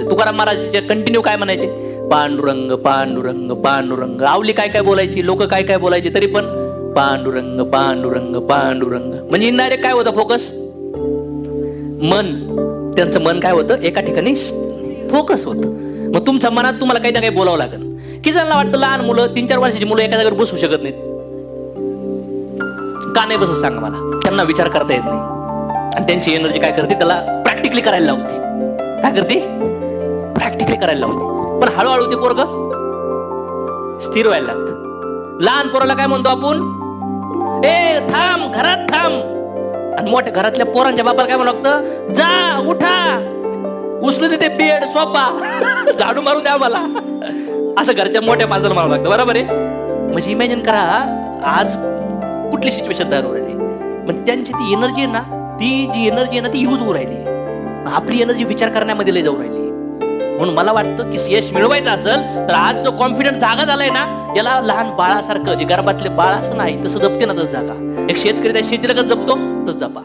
तुकाराम महाराजांचे कंटिन्यू काय म्हणायचे? पांडुरंग पांडुरंग पांडुरंग. आवली काय काय बोलायची? लोक काय काय बोलायचे? तरी पण पांडुरंग पांडुरंग पांडुरंग. म्हणजे इनडायरेक्ट काय होतं फोकस मन. त्यांचं मन काय होतं? एका ठिकाणी फोकस होतं. मग तुमच्या मनात तुम्हाला काही ना काही बोलावं लागेल. की ज्यांना वाटतं लहान मुलं तीन चार वर्षाची मुलं एका जागेवर बसू शकत नाहीत. का नाही बसत सांगा मला? त्यांना विचार करता येत नाही. आणि त्यांची एनर्जी काय करते? त्याला प्रॅक्टिकली करायला लावते. काय करते? प्रॅक्टिकली करायला लावते. पण हळूहळू ते पोरग स्थिर व्हायला लागत. लहान पोराला काय म्हणतो आपण? ए थांब घरात थांब. आणि मोठ्या घरातल्या पोरांच्या बापाला काय म्हणू लागतं जा उठा. उचलू दे ते बेड सोपा झाडू मारून द्या मला असं घरच्या मोठ्या माणसाला मारू लागतं. बरोबर आहे? म्हणजे इमॅजिन करा आज कुठली सिच्युएशन तयार होऊ राहिली? पण त्यांची ती एनर्जी आहे ना ती जी एनर्जी आहे ना ती यूज होऊ राहिली. आपली एनर्जी विचार करण्यामध्ये लय जाऊ राहिली. म्हणून मला वाटतं की यश मिळवायचं असेल तर आज जो कॉन्फिडन्स जागा झालाय ना याला लहान बाळासारखं जे गर्भातले बाळ असं नाही तसं जपते ना तसं जागा. एक शेतकरी त्या शेतीला जपतो तसं जपा.